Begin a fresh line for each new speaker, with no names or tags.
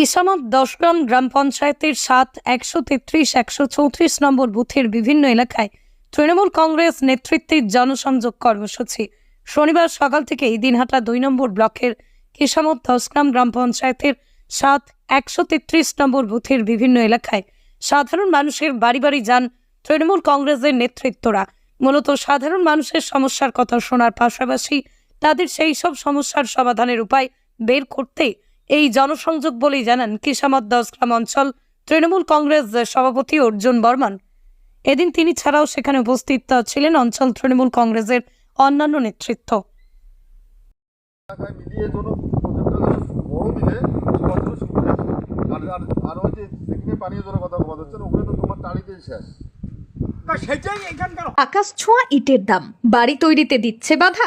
কিসামত দশগ্রাম গ্রাম পঞ্চায়েতের সাত, একশো তেত্রিশ, একশো চৌত্রিশ নম্বর বুথের বিভিন্ন এলাকায় তৃণমূল কংগ্রেস নেতৃত্বের জনসংযোগ কর্মসূচি। শনিবার সকাল থেকেই দিনহাটা দুই নম্বর ব্লকের কিসামত দশগ্রাম গ্রাম পঞ্চায়েতের সাত, একশো তেত্রিশ নম্বর বুথের বিভিন্ন এলাকায় সাধারণ মানুষের বাড়ি বাড়ি যান তৃণমূল কংগ্রেসের নেতৃত্বরা। মূলত সাধারণ মানুষের সমস্যার কথা শোনার পাশাপাশি তাদের সেই সব সমস্যার সমাধানের উপায় বের করতে এই জনসংযোগ বলেই জানান কিসামত দশগ্রাম অঞ্চল তৃণমূল কংগ্রেস সভাপতি অর্জুন বর্মন। এদিন তিনি ছাড়াও সেখানে উপস্থিত ছিলেন অঞ্চল তৃণমূল কংগ্রেসের অন্যান্য নেতৃত্ব।
আকাশ ছোঁয়া ইটের দাম। বাড়ি তৈরিতে দিচ্ছে বাধা।